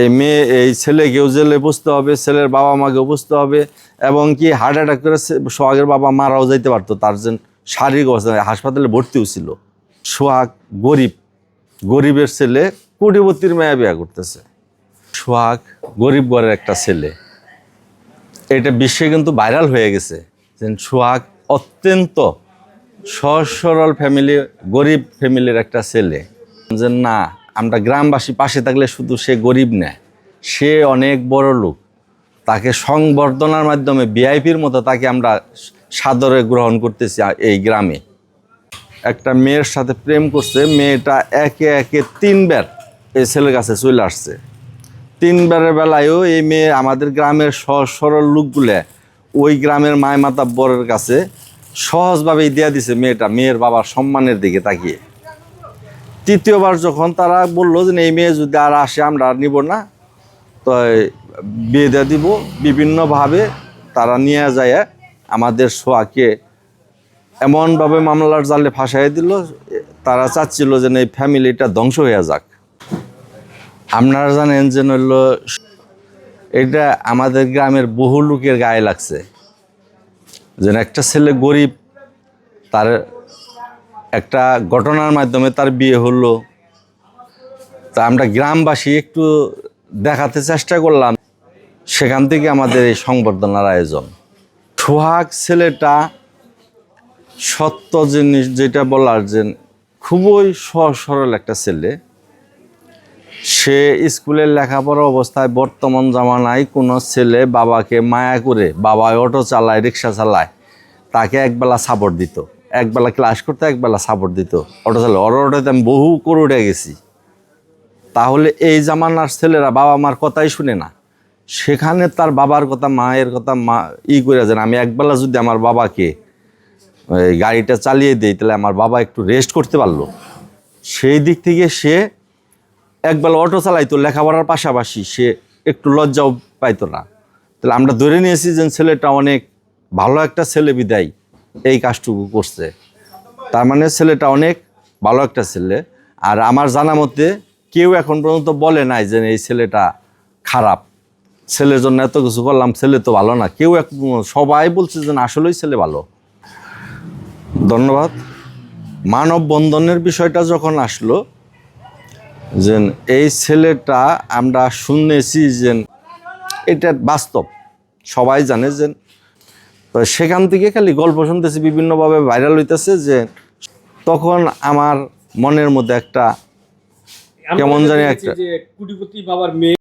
এই মেয়ে, এই ছেলেকেও জেলে বুঝতে হবে, ছেলের বাবা মাকেও বুঝতে হবে এবং কি হার্ট অ্যাটাক করে সোহাগের বাবা মারাও যাইতে পারতো, তার যে শারীরিক অবস্থা, হাসপাতালে ভর্তিও ছিল। সোহাগ গরিব, গরিবের ছেলে, কোটিপতির মেয়ে বিয়া করতেছে। সোহাগ গরিব ঘরের একটা ছেলে। এটা বিশ্বে কিন্তু ভাইরাল হয়ে গেছে যে সোহাগ অত্যন্ত সহজ সরল ফ্যামিলি গরিব ফ্যামিলির একটা ছেলে। যে না আমরা গ্রামবাসী পাশে থাকলে শুধু সে গরিব না সে অনেক বড় লোক। তাকে সংবর্ধনার মাধ্যমে ভিআইপির মতো তাকে আমরা সাদরে গ্রহণ করতেছি এই গ্রামে। একটা মেয়ের সাথে প্রেম করছে, মেয়েটা একে একে তিনবার এই ছেলের কাছে চলে আসছে। তিনবারের বেলায়ও এই মেয়ে আমাদের গ্রামের সহজ সরল লোকগুলো ওই গ্রামের মায় মাতা বরের কাছে সহজভাবেই দেয়া দিছে মেয়েটা, মেয়ের বাবার সম্মানের দিকে তাকিয়ে। তৃতীয়বার যখন তারা বলল যে এই মেয়ে যদি আর আসে, আমরা আর নিব না। তো দিয়ে দিব। বিভিন্নভাবে তারা নিয়ে যায় আমাদের সোয়াকে এমনভাবে মামলার জালে ফাঁসাই দিল। তারা চাচ্ছিল যে এই ফ্যামিলিটা ধ্বংস হয়ে যাক। আপনারা জানেন যে, হইল, এটা আমাদের গ্রামের বহু লোকের গায়ে লাগছে। যেন একটা ছেলে গরিব, তার একটা ঘটনার মাধ্যমে তার বিয়ে হলো। তা আমরা গ্রামবাসী একটু দেখাতে চেষ্টা করলাম। সেখান থেকে আমাদের এই সংবর্ধনার আয়োজন। সোহাগ ছেলেটা সত্য জিনিস যেটা বলার যে খুবই সরল একটা ছেলে। সে স্কুলের লেখাপড়া অবস্থায় বর্তমান জামানায় কোনো ছেলে বাবাকে মায়া করে বাবা অটো চালায়, রিক্সা চালায়, তাকে একবেলা সাপোর্ট দিত। একবেলা ক্লাস করতে, একবেলা সাপোর্ট দিত। অটো চালায় ওর অটোতে আমি বহু করে উঠে গেছি। তাহলে এই জামানার ছেলেরা বাবা মার কথাই শুনে না। সেখানে তার বাবার কথা, মায়ের কথা, মা ই করে যান আমি একবেলা যদি আমার বাবাকে গাড়িটা চালিয়ে দিই, তাহলে আমার বাবা একটু রেস্ট করতে পারল। সেই দিক থেকে সে একবেলা অটো চালাইতো, লেখাপড়ার পাশাপাশি সে একটু লজ্জাও পাইতো না। তাহলে আমরা ধরে নিয়েছি যে ছেলেটা অনেক ভালো একটা ছেলে বিদায়। এই কাজটুকু করছে। তার মানে ছেলেটা অনেক ভালো একটা ছেলে। আর আমার জানা মতে কেউ এখন পর্যন্ত বলে নাই যে এই ছেলেটা খারাপ। ছেলের জন্য এত কিছু করলাম, ছেলে তো ভালো না। কেউ এক সবাই বলছে যে আসলেই ছেলে ভালো। ধন্যবাদ। মানব বন্ধনের বিষয়টা যখন আসলো, যে এই ছেলেটা আমরা শুনেছি যে এটা বাস্তব। সবাই জানে যে তো সেখান থেকে খালি গল্প শুনতেছি বিভিন্নভাবে ভাইরাল হইতেছে যে তখন আমার মনের মধ্যে একটা কেমন জানি একটা- কুটিপতি বাবার মেয়ে